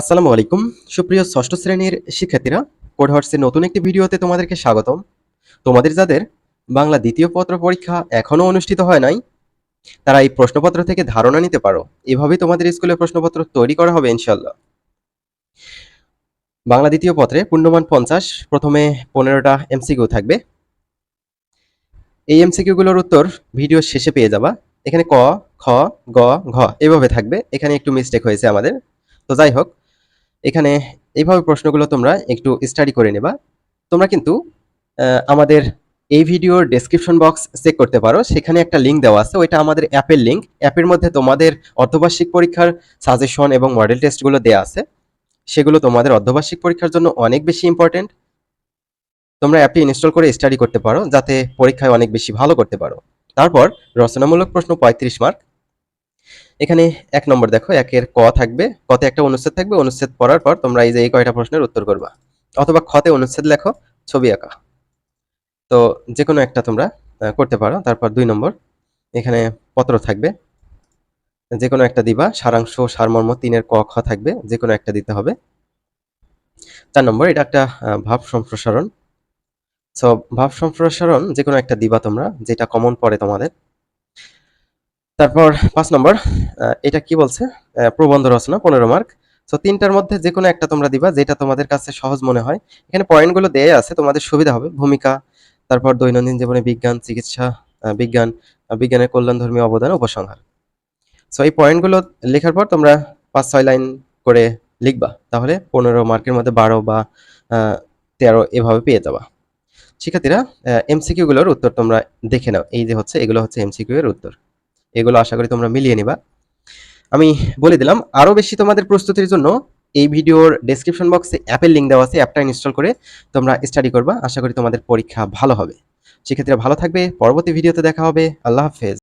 আসসালামু আলাইকুম। সুপ্রিয় ষষ্ঠ শ্রেণির শিক্ষার্থীরা কোডহর্সের নতুন একটি ভিডিওতে তোমাদেরকে স্বাগতম। তোমাদের যাদের বাংলা দ্বিতীয় পত্র পরীক্ষা এখনও অনুষ্ঠিত হয় নাই, তারা এই প্রশ্নপত্র থেকে ধারণা নিতে পারো। এভাবেই তোমাদের স্কুলের প্রশ্নপত্র তৈরি করা হবে ইনশাল্লাহ বাংলা দ্বিতীয় পত্রে পূর্ণমান পঞ্চাশ, প্রথমে পনেরোটা এমসিকিউ থাকবে। এই এমসিকিউগুলোর উত্তর ভিডিও শেষে পেয়ে যাবা। এখানে ক, খ, গ, ঘ এভাবে থাকবে। এখানে একটু মিস্টেক হয়েছে আমাদের। তো যাই হোক এখানে এইভাবে প্রশ্নগুলো তোমরা একটু স্টাডি করে নেবা। তোমরা কিন্তু আমাদের এই ভিডিওর ডেসক্রিপশন বক্স চেক করতে পারো। সেখানে একটা লিঙ্ক দেওয়া আছে, ওইটা আমাদের অ্যাপের লিঙ্ক অ্যাপের মধ্যে তোমাদের অর্ধবার্ষিক পরীক্ষার সাজেশন এবং মডেল টেস্টগুলো দেওয়া আছে। সেগুলো তোমাদের অর্ধবার্ষিক পরীক্ষার জন্য অনেক বেশি ইম্পর্টেন্ট তোমরা অ্যাপটি ইনস্টল করে স্টাডি করতে পারো, যাতে পরীক্ষায় অনেক বেশি ভালো করতে পারো। তারপর রচনামূলক প্রশ্ন পঁয়ত্রিশ মার্ক এখানে এক নম্বর দেখো, একের ক থাকবে, কতে একটা অনুচ্ছেদ থাকবে, অনুচ্ছেদ পড়ার পর তোমরা এই যে এই কয়টা প্রশ্নের উত্তর করবা। অথবা খতে অনুচ্ছেদ লেখো, ছবি আঁকা। তো যে কোনো একটা তোমরা করতে পারো। তারপর দুই নম্বর, এখানে পত্র থাকবে। যে কোনো একটা দিবা, সারাংশ, সারমর্ম, তিনের ক, খ থাকবে যে কোনো একটা দিতে হবে। চার নম্বর, এটা একটা ভাব সম্প্রসারণ। সো ভাব সম্প্রসারণ যে কোনো একটা দিবা তোমরা, যেটা কমন পড়ে তোমাদের। তারপর পাঁচ নম্বর এটা কি বলছে? প্রবন্ধ রচনা, পনেরো মার্ক। তো তিনটার মধ্যে যে কোনো একটা তোমরা দিবা, যেটা তোমাদের কাছে সহজ মনে হয়। এখানে পয়েন্টগুলো দেয়া আছে, তোমাদের সুবিধা হবে। ভূমিকা, তারপর দৈনন্দিন জীবনে বিজ্ঞান, চিকিৎসা বিজ্ঞান বিজ্ঞানের কল্যাণ ধর্মীয় অবদান, উপসংহার। সো এই পয়েন্টগুলো লেখার পর তোমরা পাঁচ, ছয় লাইন করে লিখবা। তাহলে পনেরো মার্কের মধ্যে বারো বা তেরো এভাবে পেয়ে যাবা। শিক্ষার্থীরা এমসিকিউ গুলোর উত্তর তোমরা দেখে নাও। এই যে হচ্ছে, এগুলো হচ্ছে এমসিকিউ এর উত্তর। এগুলো আশা করি তোমরা মিলিয়ে নিবা। আমি বলে দিলাম, আরও বেশি তোমাদের প্রস্তুতির জন্য এই ভিডিওর ডেসক্রিপশন বক্সে অ্যাপের লিঙ্ক দেওয়া আছে, অ্যাপটা ইনস্টল করে তোমরা স্টাডি করবা। আশা করি তোমাদের পরীক্ষা ভালো হবে। সেক্ষেত্রে ভালো থাকবে, পরবর্তী ভিডিওতে দেখা হবে। আল্লাহ হাফেজ।